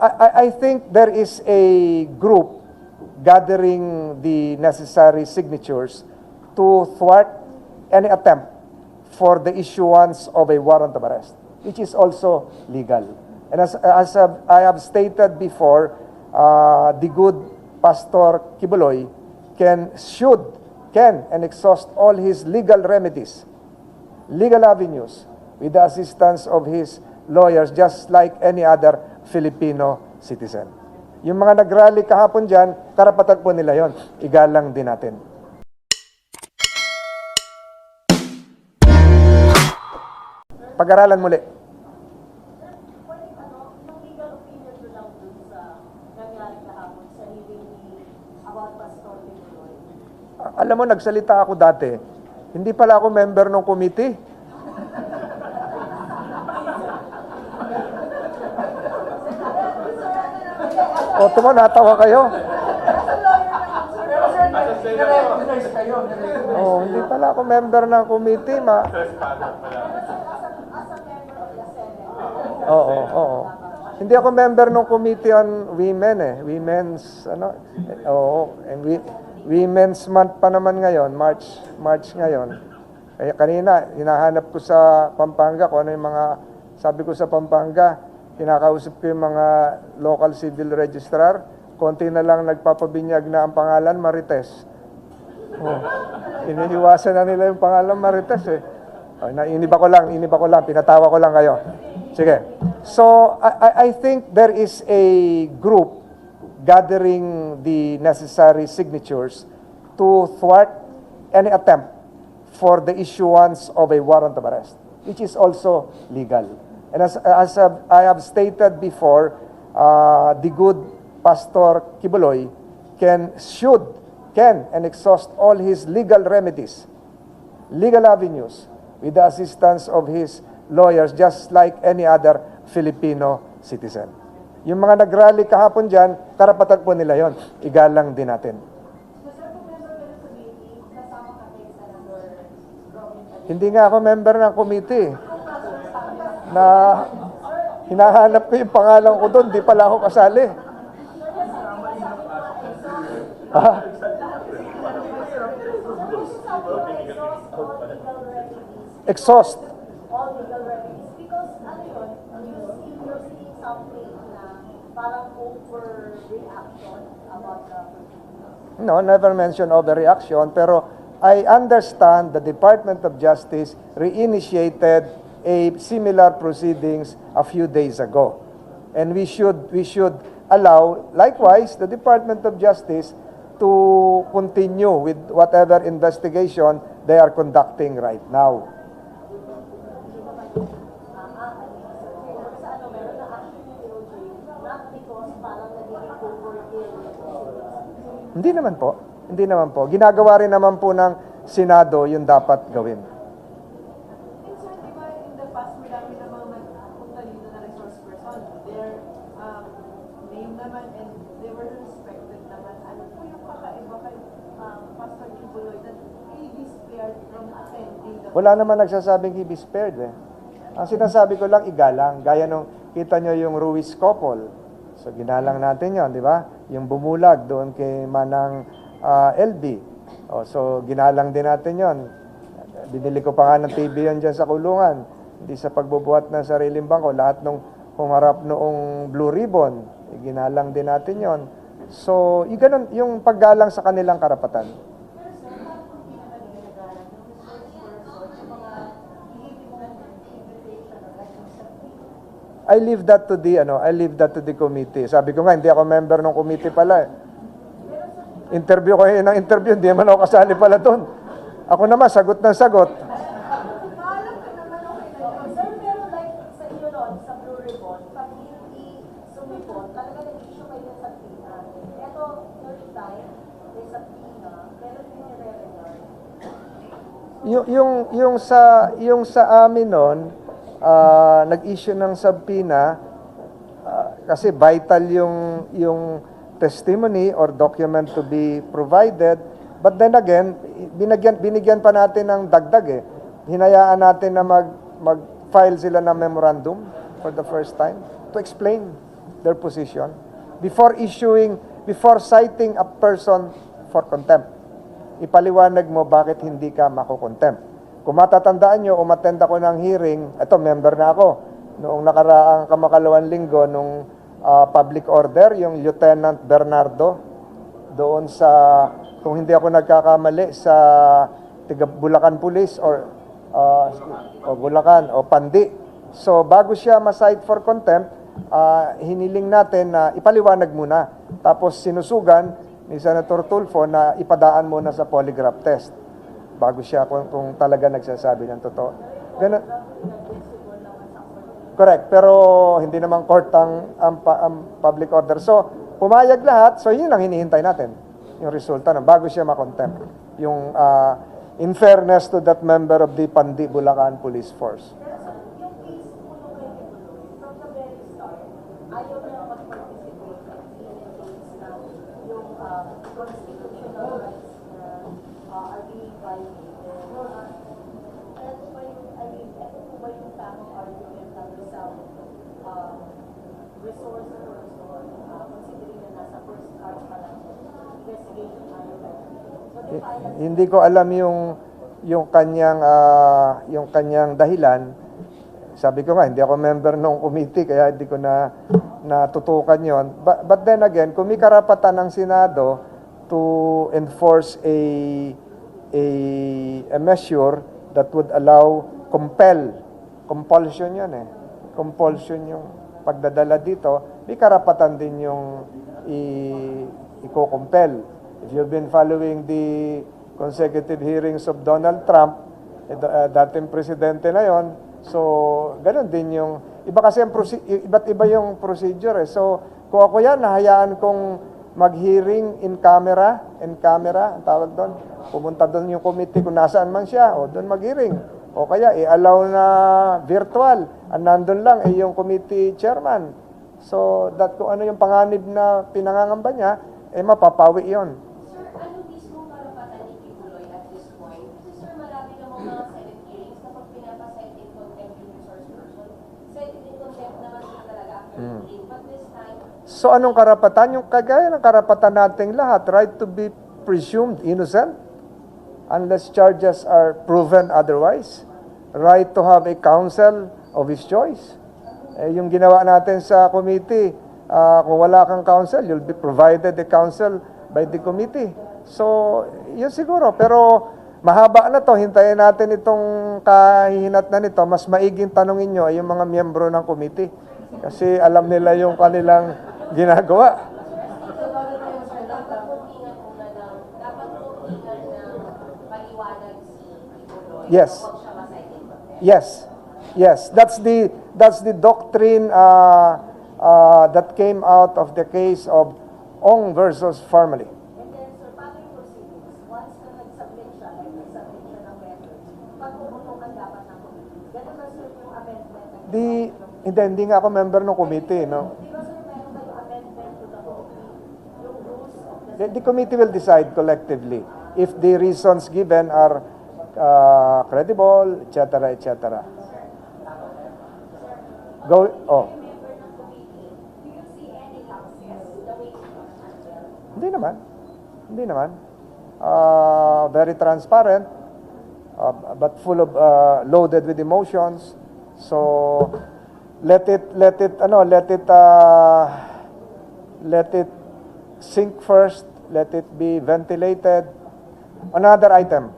I, I- I think there is a group gathering the necessary signatures to thwart any attempt for the issuance of a warrant of arrest, which is also legal. And as, as I have stated before, uh, the good Pastor Kibuloy can, should, can, and exhaust all his legal remedies legal avenues with the assistance of his lawyers just like any other Filipino citizen. Yung mga nag-rally kahapon dyan, karapatan po nila yon. Igalang din natin. Pag-aralan muli. Alam mo, nagsalita ako dati. Hindi pala ako member ng committee. O, tumo, natawa kayo. Oh, hindi pala ako member ng committee, ma. Oo, oo. Hindi ako member ng committee on women eh. Women's ano? eh, Oo, and we, Women's Month pa naman ngayon, March March ngayon. Kaya kanina hinahanap ko sa Pampanga kung ano yung mga sabi ko sa Pampanga, kinakausap ko yung mga local civil registrar, konti na lang nagpapabinyag na ang pangalan Marites. Oh. Iniiwasan na nila yung pangalan Marites eh. Oh, iniba ko lang, iniba ko lang, pinatawa ko lang kayo. Sige. So, I- I think there is a group gathering the necessary signatures to thwart any attempt for the issuance of a warrant of arrest, which is also legal. And as, as I have stated before, uh, the good Pastor Kibuloy can, should, can, and exhaust all his legal remedies legal avenues with the assistance of his lawyers just like any other Filipino citizen. Yung mga nag-rally kahapon dyan, karapatan po nila yon. Igalang din natin. Hindi nga ako member ng committee. Na hinahanap ko yung pangalan ko doon, di pala ako kasali. Ah, exhaust. No, never mention overreaction, pero I understand the Department of Justice reinitiated a similar proceedings a few days ago. And we should we should allow likewise the Department of Justice to continue with whatever investigation they are conducting right now. Hindi naman po. Hindi naman po. Ginagawa rin naman po ng Senado yung dapat gawin. And sir, di ba in the past, marami namang nagpunta dito na resource person. Their um, name naman and they were respected naman. Ano po yung kakaiba kay um, Pastor Kibuloy that from attending Wala naman nagsasabing he be spared eh. Ang sinasabi ko lang, igalang. Gaya nung kita nyo yung Ruiz couple. So ginalang natin yon di ba? Yung bumulag doon kay Manang ah, LB. O, so ginalang din natin yon. Binili ko pa nga ng TV yon dyan sa kulungan. Hindi sa pagbubuhat ng sariling bangko. Lahat nung humarap noong Blue Ribbon, eh, ginalang din natin yon. So, yung, ganun, yung paggalang sa kanilang karapatan. I leave that to the ano, I leave that to the committee. Sabi ko nga hindi ako member ng committee pala. eh. Interview ko yun ng interview, hindi man ako kasali pala doon. Ako naman sagot ng sagot. Maalam ka naman okay na yun. Sir, pero like sa inyo nun, sa Blue Ribbon, pag hindi sumipon, talaga nag-issue kayo ng subpoena. Ito, third time, may subpoena, pero hindi nire-regard. Yung yung yung sa yung sa amin noon, ah, nag-issue ng subpoena ah, kasi vital yung yung testimony or document to be provided. But then again, binigyan binigyan pa natin ng dagdag eh. Hinayaan natin na mag mag-file sila ng memorandum for the first time to explain their position before issuing, before citing a person for contempt. Ipaliwanag mo bakit hindi ka makukontempt. Kung matatandaan nyo, umattend ako ng hearing, ito, member na ako, noong nakaraang kamakalawang linggo, nung ah, public order, yung Lieutenant Bernardo, doon sa, kung hindi ako nagkakamali, sa Bulacan Police or, ah, o Bulacan o Pandi. So, bago siya ma-cite for contempt, ah, hiniling natin na ipaliwanag muna. Tapos sinusugan ni Senator Tulfo na ipadaan muna sa polygraph test bago siya kung, kung talaga nagsasabi ng totoo. Ganun. Correct, pero hindi naman court ang, ang, ang public order. So, pumayag lahat, so yun ang hinihintay natin, yung resulta na bago siya makontempt. Yung, ah, in fairness to that member of the Pandi Bulacan Police Force. Pero sa yung case po nung kay Kibuloy, from the very start, ayaw na mag-participate sa case na uh, constitutional rights na uh, are being violated. Uh, Ito ba yung, I mean, ito po ba yung tamang argument na uh, resource person, uh, considering na nasa first part pa lang Hindi ko alam yung yung kanyang ah, yung kanyang dahilan. Sabi ko nga hindi ako member ng committee kaya hindi ko na natutukan 'yon. But, but then again, kung may karapatan ng Senado to enforce a a a measure that would allow compel compulsion 'yon eh. Compulsion yung pagdadala dito, may karapatan din yung i-compel. If you've been following the consecutive hearings of Donald Trump, eh, uh, dating presidente na yon, so ganun din yung, iba kasi ang iba't iba yung procedure eh. So kung ako yan, nahayaan kong mag-hearing in camera, in camera, ang tawag doon, pumunta doon yung committee kung nasaan man siya, o doon mag-hearing. O kaya, i-allow na virtual, ang nandun lang ay yung committee chairman. So, that kung ano yung panganib na pinangangamba niya, eh mapapawi yon. Sir, ano mismo karapatan ni Kibuloy at this point? Kasi sir, marami namang mga Senate hearings kapag pinapasite in contempt yung resource person. Cited in contempt naman the time, So anong karapatan? Yung kagaya ng karapatan nating lahat, right to be presumed innocent unless charges are proven otherwise. Right to have a counsel of his choice. Eh, yung ginawa natin sa committee, ah, kung wala kang counsel, you'll be provided a counsel by the committee. So, yun siguro. Pero mahaba na to, hintayin natin itong kahihinat na nito. Mas maiging tanongin nyo ay yung mga miyembro ng committee. Kasi alam nila yung kanilang ginagawa. Yes. Yes. Yes, that's the that's the doctrine uh, uh, that came out of the case of Ong versus Farmally. And hindi, hindi nga ako member ng committee, no. The the... Committee will decide collectively if the reasons given are uh, credible, etc., etc. Go, oh. Hindi naman. Hindi naman. Uh, very transparent, uh, but full of uh, loaded with emotions. So let it let it ano let it uh, let it sink first. Let it be ventilated. Another item.